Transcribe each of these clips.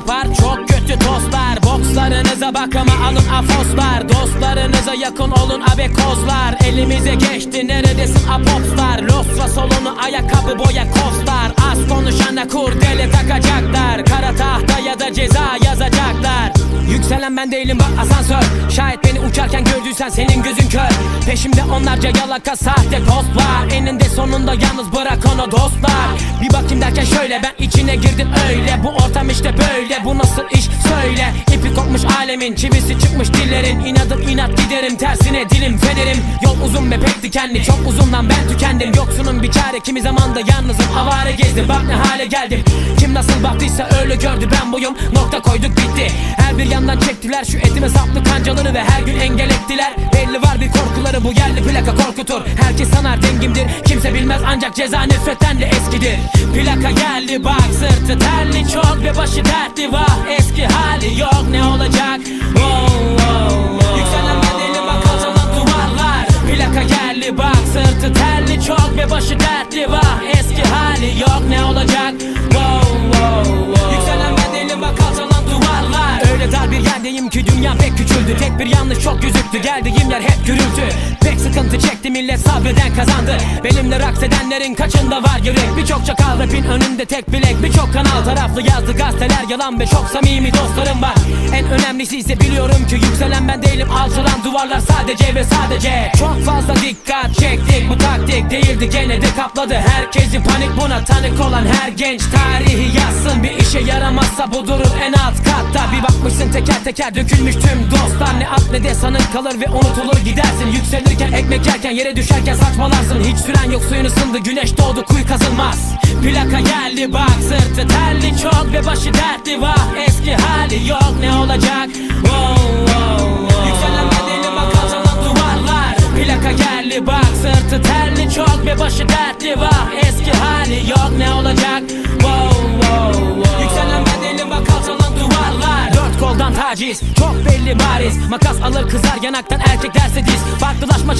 yapar, çok kötü tostlar Bokslarınıza bakama alın afoslar. Dostlarınıza yakın olun abekozlar Elimize geçti. Neredesin? Apopslar Losra solunu ayakkabı boya kostar Az konuşana kurdele takacaklar. Kara tahta ya da ceza yazacaklar. Yükselen ben değilim bak asansör. Şayet beni uçarken gördüysen senin gözün kör. Peşimde onlarca yalaka sahte post var Eninde sonunda yalnız bırak onu dostlar. Bir bakayım derken şöyle ben içine girdim öyle. Bu ortam işte böyle bu nasıl iş? Söyle. İpi kopmuş alemin çivisi çıkmış dillerin. İnadım inat giderim tersine dilim federim. Yol uzun ve pek dikenli çok uzundan ben tükendim. Yoksunun bir çare kimi zamanda yalnızım avare gezdim Bak ne hale geldim Kim nasıl baktıysa öyle gördü. Ben buyum. Nokta koyduk bitti. Her bir yandan çektiler şu etime saplı kancaları Ve her gün engel ettiler. Belli var bir korkuları bu yerli plaka korkutur. Herkes sanar dengimdir. Kimse bilmez ancak ceza nefretten de eskidir. Plaka geldi bak sırtı terli çok ve başı dertli. Vah Eski hali yok ne olacak? Oh, oh, bak alçalan duvarlar. Plaka geldi bak sırtı terli çok ve başı dertli. Vah Eski hali geldiğim yer hep gürültü. Pek sıkıntı millet sabreden kazandı. Benimle raks edenlerin kaçında var yürek? Birçok çakal rapin önünde tek bilek. Birçok kanal taraflı yazdı gazeteler. Yalan Ve çok samimi dostlarım var. En önemlisi ise biliyorum ki yükselen ben değilim. Alçalan duvarlar sadece ve sadece. Çok fazla dikkat çektik. Bu taktik değildi. Gene de kapladı. Herkesi panik buna tanık olan her genç Tarihi yazsın. Bir işe yaramazsa bu durur en alt katta. Bir bakmışsın teker teker dökülmüş tüm dostlar. Ne at ne de sanık kalır ve unutulur gidersin. Yükselirken ekmek yerken yere düşerken saçmalarsın. Hiç süren yok suyun ısındı güneş doğdu kuyu kazılmaz. Plaka geldi bak sırtı terli çok ve başı dertli vah Eski hali yok ne olacak? Oh, oh, oh. Yükselen bedeli bak alçalan duvarlar. Plaka geldi bak sırtı terli çok ve başı dertli vah Eski hali yok ne olacak? Wow, wow, wow. Yükselen bedeli bak alçalan duvarlar. Dört koldan taciz çok belli bariz. Makas alır kızar yanaktan erkek derse diz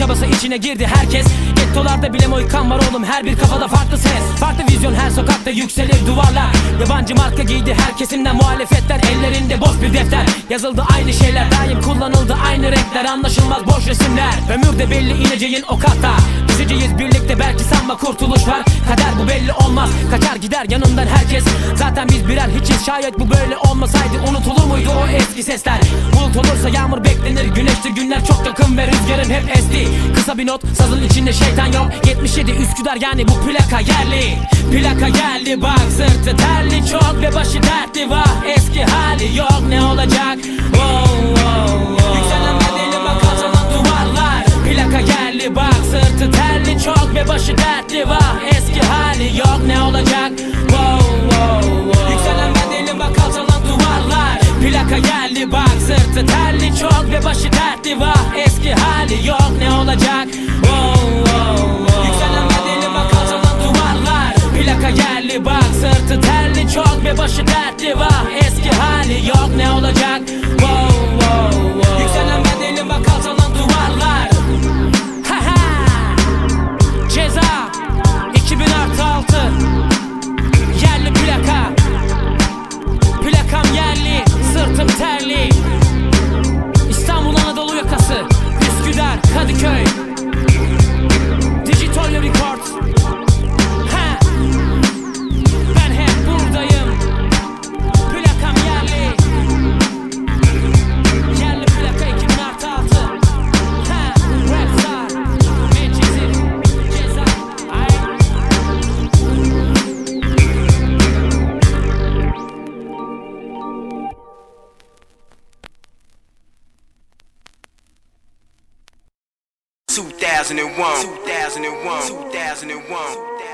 çabası içine girdi herkes. Gettolarda bile moykan var oğlum her bir kafada farklı ses. Farklı vizyon her sokakta yükselir duvarlar. Yabancı marka giydi her kesimden muhalefetler. Ellerinde boş bir defter. Yazıldı aynı şeyler daim kullanıldı aynı renkler. Anlaşılmaz boş resimler. Ömürde belli ineceğin o kata. Düşeceğiz birlikte belki sanma kurtuluş var. Kader bu belli olmaz. Kaçar gider yanından herkes. Zaten biz birer hiçiz. Şayet bu böyle olmasaydı Unutulur muydu o eski sesler? Bulut olursa yağmur beklenir. Güneştir günler çok yakın ve rüzgarın hep esti Kısa bir not sazın içinde şeytan yok. 77 Üsküdar yani bu plaka yerli. Plaka geldi bak sırtı terli. Çok ve başı dertli vah Eski hali yok. Ne olacak? Oh, oh, oh. Yükselen bedeli bak alçalan duvarlar. Plaka geldi bak sırtı terli. Çok ve başı dertli vah Eski hali yok. Ne olacak? Wow, wow, wow. Yükselen bedeli bak alçalan duvarlar. Plaka geldi sırtı terli çok ve başı dertli. Vah Eski hali yok ne olacak? Wow, wow, wow. Yükselen bedeli bak alçalan duvarlar. Plaka geldi bak sırtı terli çok ve başı dertli. Vah Eski 2001, 2001, 2001,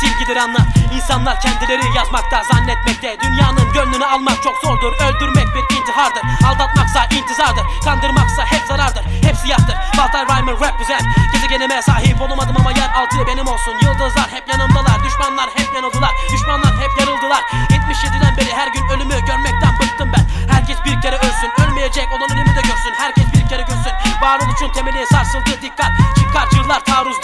silgidir anlat İnsanlar kendileri yazmakta zannetmekte. Dünyanın gönlünü almak çok zordur. Öldürmek bir intihardır. Aldatmaksa intizardır. Kandırmaksa hep zarardır. Hepsi yahtır Baltar Rhymer represent. Gezegenime sahip olamadım ama yer altı benim olsun. Yıldızlar hep yanımdalar. Düşmanlar hep yanıldılar. Düşmanlar hep yarıldılar 77'den beri her gün ölümü görmekten bıktım ben. Herkes bir kere ölsün. Ölmeyecek olan ölümü de görsün. Herkes bir kere görsün. Varoluşun temeli sarsıldı. Dikkat Çıkarcılar taarruzda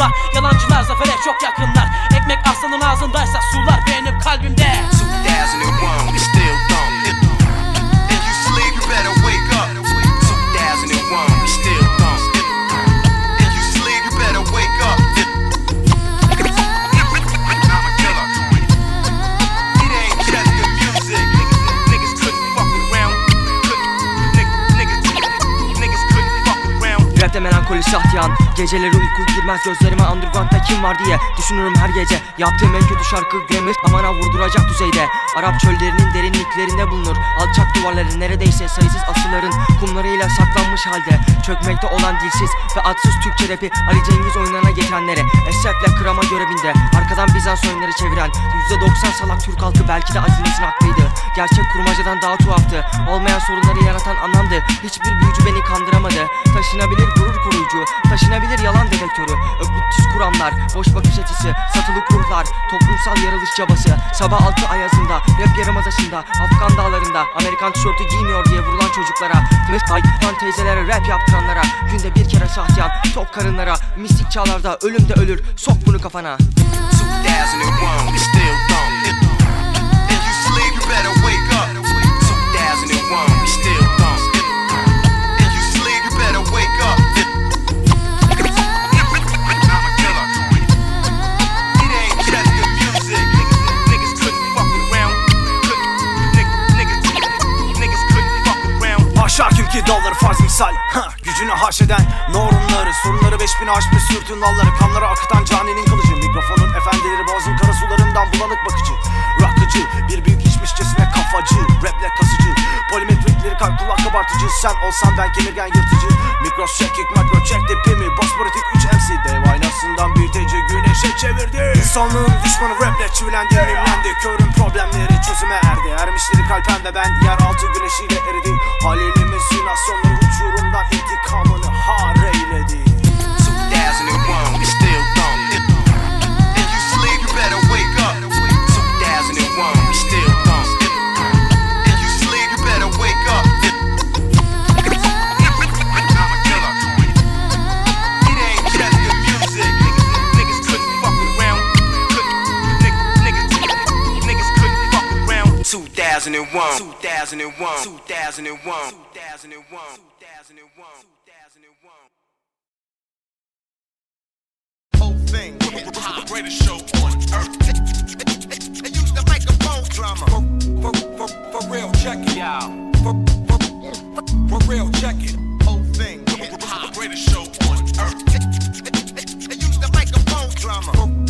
melankoli sahtiyan Geceleri uyku girmez gözlerime underground'da kim var diye Düşünürüm her gece. Yaptığım en kötü şarkı Grammar Amana vurduracak düzeyde. Arap çöllerinin derinliklerinde bulunur Alçak duvarların neredeyse sayısız asırların Kumlarıyla saklanmış halde. Çökmekte olan dilsiz ve atsız Türkçe rapi Ali Cengiz oyunlarına geçenlere Esrefle kırama görevinde Arkadan Bizans oyunları çeviren %90 salak Türk halkı belki de Aziz'in hakkıydı Gerçek kurmacadan daha tuhaftı. Olmayan sorunları yaratan anlamdı Hiçbir büyücü beni kandıramadı. Taşınabilir gurur koruyucu Taşınabilir yalan dedektörü. Öbüttüz kuramlar Boş bakış açısı Satılık ruhlar Toplumsal yarılış çabası. Sabah altı ayazında Rap yarımadasında Afgan dağlarında Amerikan tişörtü giymiyor diye vurulan çocuklara Mıhtay Lan teyzelere rap yaptıranlara Günde bir kere sahtiyan Tok karınlara Mistik çağlarda ölüm de ölür Sok bunu kafana. 2001, it's still dumb. Better wake up. 2001, it's still dumb. If, you sleep, you better wake up. I'm a killer. It ain't just the music. Niggas, couldn't fuck around. Couldn't, niggas, niggas, couldn't fuck around. Kim ki doları farz misal ha, Gücünü haşeden normları beş bin aşmış sürtün dalları Kanları akıtan caninin kılıcı Mikrofonun efendileri boğazın kara sularından bulanık bakıcı Rakıcı bir kafacı Raple kasıcı Polimetrikleri kalp kulak kabartıcı. Sen olsan ben kemirgen yırtıcı. Mikros çekik makro çek tipimi Bospolitik 3 MC Dev aynasından büyüteci güneşe çevirdi. İnsanlığın düşmanı raple çivilendi mimlendi Körün problemleri çözüme erdi. Ermişleri kalpen ve ben yeraltı güneşiyle eridi. Halilimiz simülasyonları uçurumdan intikamını har eyledi 2001, 2001, 2001, 2001, 2001, 2001. whole thing. The greatest show on earth. They use the microphone drama. For, for, for real, check it. For, for, for real, check it. Whole thing. Greatest show on earth. They use the microphone drama.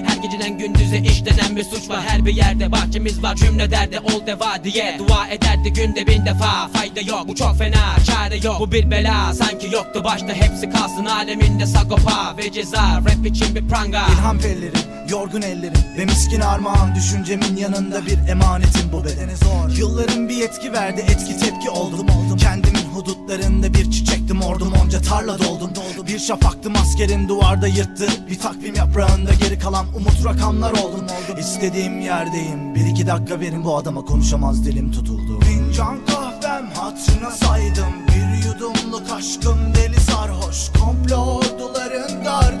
geceden gündüze işlenen bir suç var. Her bir yerde bahçemiz var cümle derdi ol deva diye. Dua ederdi günde bin defa Fayda yok bu çok fena çare yok. Bu bir bela sanki yoktu başta hepsi kalsın aleminde sagopa ve ceza. Rap için bir pranga. İlham pellerim, yorgun ellerim Ve miskin armağan düşüncemin yanında bir emanetim bu bedene zor. Yılların bir yetki verdi etki tepki oldum. Oldum Kendimin hudutlarında bir çiçektim ordum onca tarla doldum doldum Bir şafaktım askerin duvarda yırttı. Bir takvim yaprağında geri kalan umut rakamlar oldum İstediğim yerdeyim. Bir iki dakika verin bu adama konuşamaz dilim tutuldu. Fincan kahvem hatırına saydım. Bir yudumluk aşkım deli sarhoş. Komplo orduların gardiyanları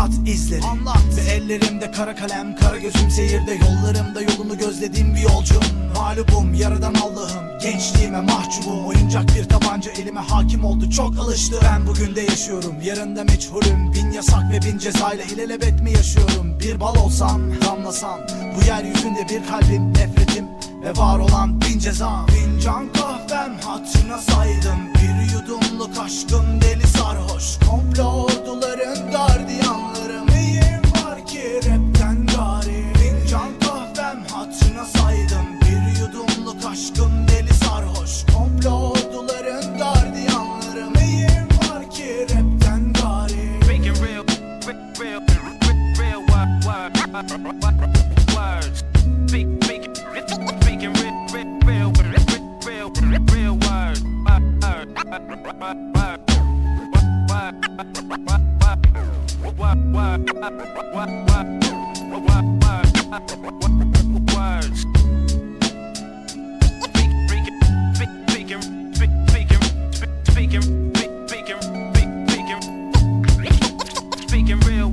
izleri. Anlat. Ve ellerimde kara kalem Kara gözüm seyirde. Yollarımda yolunu gözlediğim bir yolcum. Mağlubum yaradan Allah'ım. Gençliğime mahcubum. Oyuncak bir tabanca elime hakim oldu. Çok alıştı. Ben bugün de yaşıyorum. Yarında meçhulüm. Bin yasak ve bin cezayla ilelebet mi yaşıyorum? Bir bal olsam damlasam. Bu yeryüzünde bir kalbim nefretim ve var olan bin ceza Fincan kahvem hatırına saydım Bir yudumluk aşkım deli sarhoş. Komplo Speaking real